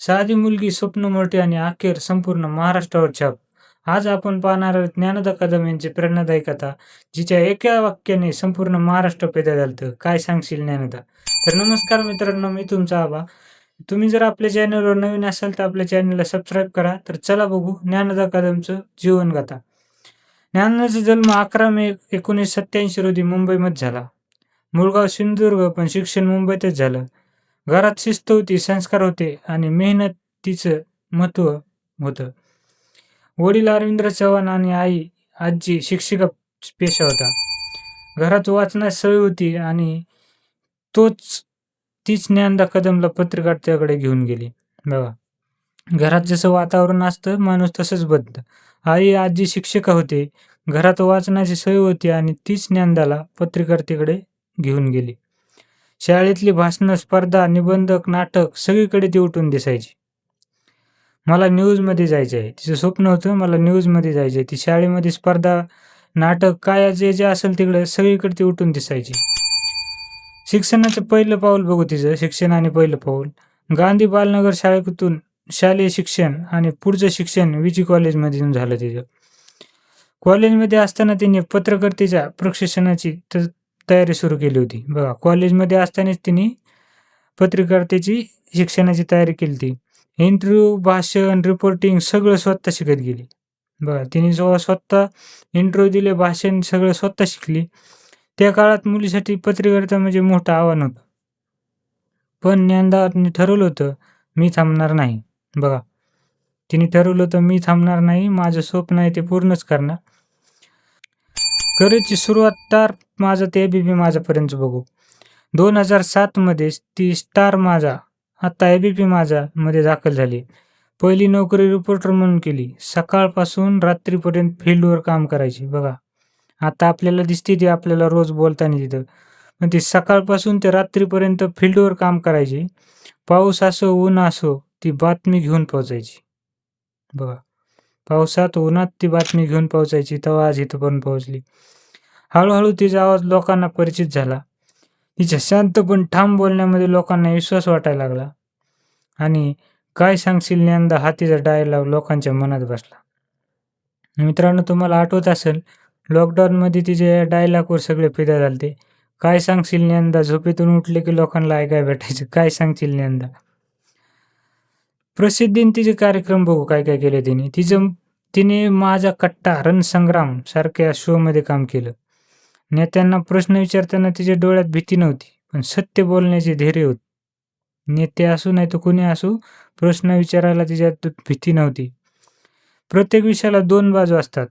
साधी मुलगी स्वप्न मोठी आणि अखेर संपूर्ण महाराष्ट्रावर छाप. आज आपण पाहणार आहोत ज्ञानदा कदम यांची प्रेरणादायी कथा जिच्या एका वाक्याने संपूर्ण महाराष्ट्र पैदा झालं काय सांगशील ज्ञानदा तर नमस्कार मित्रांनो मी तुमचा आबा तुम्ही जर आपल्या चॅनलवर नवीन असाल तर आपल्या चॅनलला सबस्क्राईब करा. तर चला बघू ज्ञानदा कदमचं जीवन ज्ञानदाचा जन्म अकरा मे एकोणीसशे सत्याऐंशी रोजी मुंबईमध्ये झाला. मुळगाव सिंधुदुर्ग पण शिक्षण मुंबईतच झालं. घरात शिस्त होती संस्कार होते आणि मेहनतीचं महत्त्व होतं. वडील अरविंद्र चव्हाण आणि आई आजी शिक्षिका पेशा होता. घरात वाचण्यास सवय होती आणि तोच तीच ज्ञानदा कदमला पत्रकारत्याकडे घेऊन गेली. बघा घरात जसं वातावरण असतं माणूस तसंच बदल आई आजी शिक्षिका होते. घरात वाचनाची सवय होती आणि तीच ज्ञानदाला पत्रकारितेकडे घेऊन गेली. शाळेतली भाषणं स्पर्धा निबंधक नाटक सगळीकडे ती उठून दिसायची. मला न्यूजमध्ये जायचं आहे. तिचं स्वप्न होतं मला न्यूजमध्ये जायचं आहे. ती शाळेमध्ये स्पर्धा नाटक काय जे जे असेल तिकडे सगळीकडे ती उठून दिसायची. शिक्षणाचं पहिलं पाऊल बघू तिचं. शिक्षण आणि पहिलं पाऊल. गांधी बालनगर शाळेतून शालेय शिक्षण आणि पुढचं शिक्षण विजी कॉलेजमध्ये झालं तिचं. कॉलेजमध्ये असताना तिने पत्रकारितेच्या प्रशिक्षणाची तयारी सुरू केली होती. बघा कॉलेजमध्ये असतानाच तिने पत्रकारितेची शिक्षणाची तयारी केली होती. इंटरव्ह्यू भाषण रिपोर्टिंग सगळं स्वतः शिकत गेली. बघा तिने जेव्हा स्वतः इंटरव्ह्यू दिले भाषण सगळं स्वतः शिकली त्या काळात मुलीसाठी पत्रकारिता म्हणजे मोठं आव्हान होतं. पण ज्ञानदावाने ठरवलं होतं मी थांबणार नाही. बघा तिने ठरवलं होतं मी थांबणार नाही माझं स्वप्न आहे ते पूर्णच करणार. करेची सुरुवात तर माझं ते बी पी माझ्यापर्यंत बघू. दोन हजार सातमध्ये ती स्टार माझा आता ए बी पी माझा मध्ये दाखल झाली. पहिली नोकरी रिपोर्टर म्हणून केली. सकाळपासून रात्रीपर्यंत फील्डवर काम करायची बघा. आता आपल्याला दिसते ती आपल्याला रोज बोलताना तिथं. पण ती सकाळपासून ते रात्रीपर्यंत फील्डवर काम करायची. पाऊस असो ऊन असो ती बातमी घेऊन पोहोचायची. बघा. पावसात उन्हात ती बातमी घेऊन पोहोचायची तेव्हा आज इथं पण पोहोचली. हळूहळू तिचा आवाज लोकांना परिचित झाला. तिच्या शांत पण ठाम बोलण्यामध्ये लोकांना विश्वास वाटायला लागला. आणि काय सांगशील यंदा हा तिचा डायलॉग लोकांच्या मनात बसला. मित्रांनो तुम्हाला आठवत असेल लॉकडाऊनमध्ये तिचे डायलॉगवर सगळे फिदा झालते. काय सांगशील यंदा? झोपेतून उठले की लोकांना ऐकाय भेटायचं. काय सांगशील यंदा? प्रसिद्धीन तिचे कार्यक्रम बघू काय काय केले तिने. तिचं तिने माझा कट्टा रणसंग्राम सारख्या शोमध्ये काम केलं. नेत्यांना प्रश्न विचारताना तिच्या डोळ्यात भीती नव्हती पण सत्य बोलण्याचे धैर्य होते. नेते असू नाही तर कुणी असू प्रश्न विचारायला तिच्यात भीती नव्हती. प्रत्येक विषयाला दोन बाजू असतात.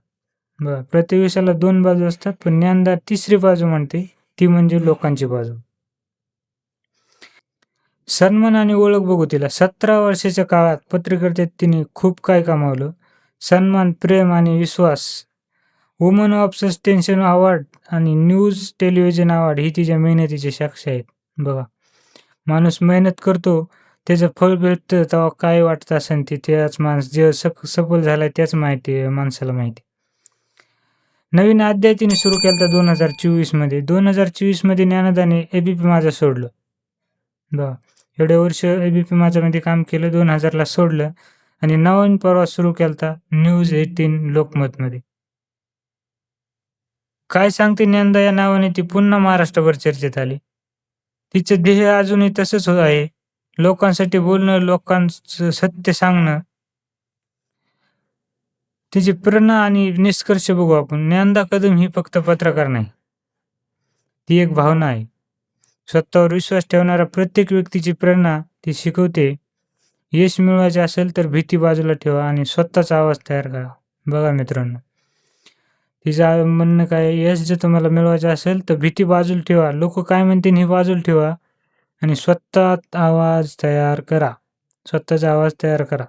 बरं प्रत्येक विषयाला दोन बाजू असतात पण ज्ञानदार तिसरी बाजू म्हणते ती म्हणजे लोकांची बाजू. सन्मान आणि ओळख बघू तिला. सतरा वर्षाच्या काळात पत्रकारितेत तिने खूप काय कमावलं? सन्मान प्रेम आणि विश्वास वुमन ऑफ सस्टेन्शन अवॉर्ड आणि न्यूज टेलिव्हिजन अवॉर्ड ही तिच्या मेहनतीचे साक्ष आहेत. बघा. माणूस मेहनत करतो त्याचं फळ भेटतं तेव्हा काय वाटत असेल ते त्याच माणस जे सक सफल झालाय त्याच माहिती माणसाला माहिती. नवीन अध्याय तिने सुरू केला तर दोन हजार चोवीसमध्ये दोन हजार चोवीसमध्ये ज्ञानदाने ए बी पी माझं सोडलं. बघा. एवढे वर्ष ए बी पी माझ्यामध्ये काम केलं दोन हजारला सोडलं आणि नवीन प्रवास सुरू केला न्यूज एटीन लोकमतमध्ये. काय सांगते नंदा या नावाने ती पुन्हा महाराष्ट्रभर चर्चेत आली. तिचं ध्येय अजूनही तसंच आहे. लोकांसाठी बोलणं लोकांचं सत्य सांगणं. तिची प्रेरणा आणि निष्कर्ष बघू आपण. ज्ञानदा कदम ही फक्त पत्रकार नाही. ती एक भावना आहे. स्वतःवर विश्वास ठेवणाऱ्या प्रत्येक व्यक्तीची प्रेरणा ती शिकवते. यश मिळवायचे असेल तर भीती बाजूला ठेवा आणि स्वतःचा आवाज तयार करा. बघा मित्रांनो. तिचं म्हणणं काय यश जर तुम्हाला मिळवायचं असेल तर भीती बाजूला ठेवा. लोक काय म्हणतील ही बाजूला ठेवा आणि स्वतः आवाज तयार करा. स्वतःचा आवाज तयार करा.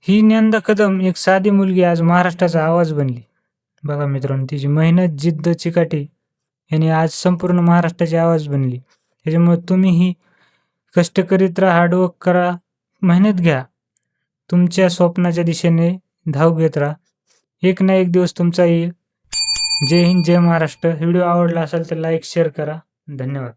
ही ज्ञानदा कदम एक साधी मुलगी आज महाराष्ट्राचा आवाज बनली. बघा मित्रांनो तिची मेहनत जिद्द चिकाटी याने आज संपूर्ण महाराष्ट्राची आवाज बनली. त्याच्यामुळे तुम्हीही कष्ट करीत राहा हार्डवर्क करा मेहनत घ्या. तुमच्या स्वप्नाच्या दिशेने धाव घेत राहा. एक ना एक दिवस तुमचा येईल. जय हिंद जय महाराष्ट्र. व्हिडिओ आवडला असेल तर लाईक शेअर करा. धन्यवाद.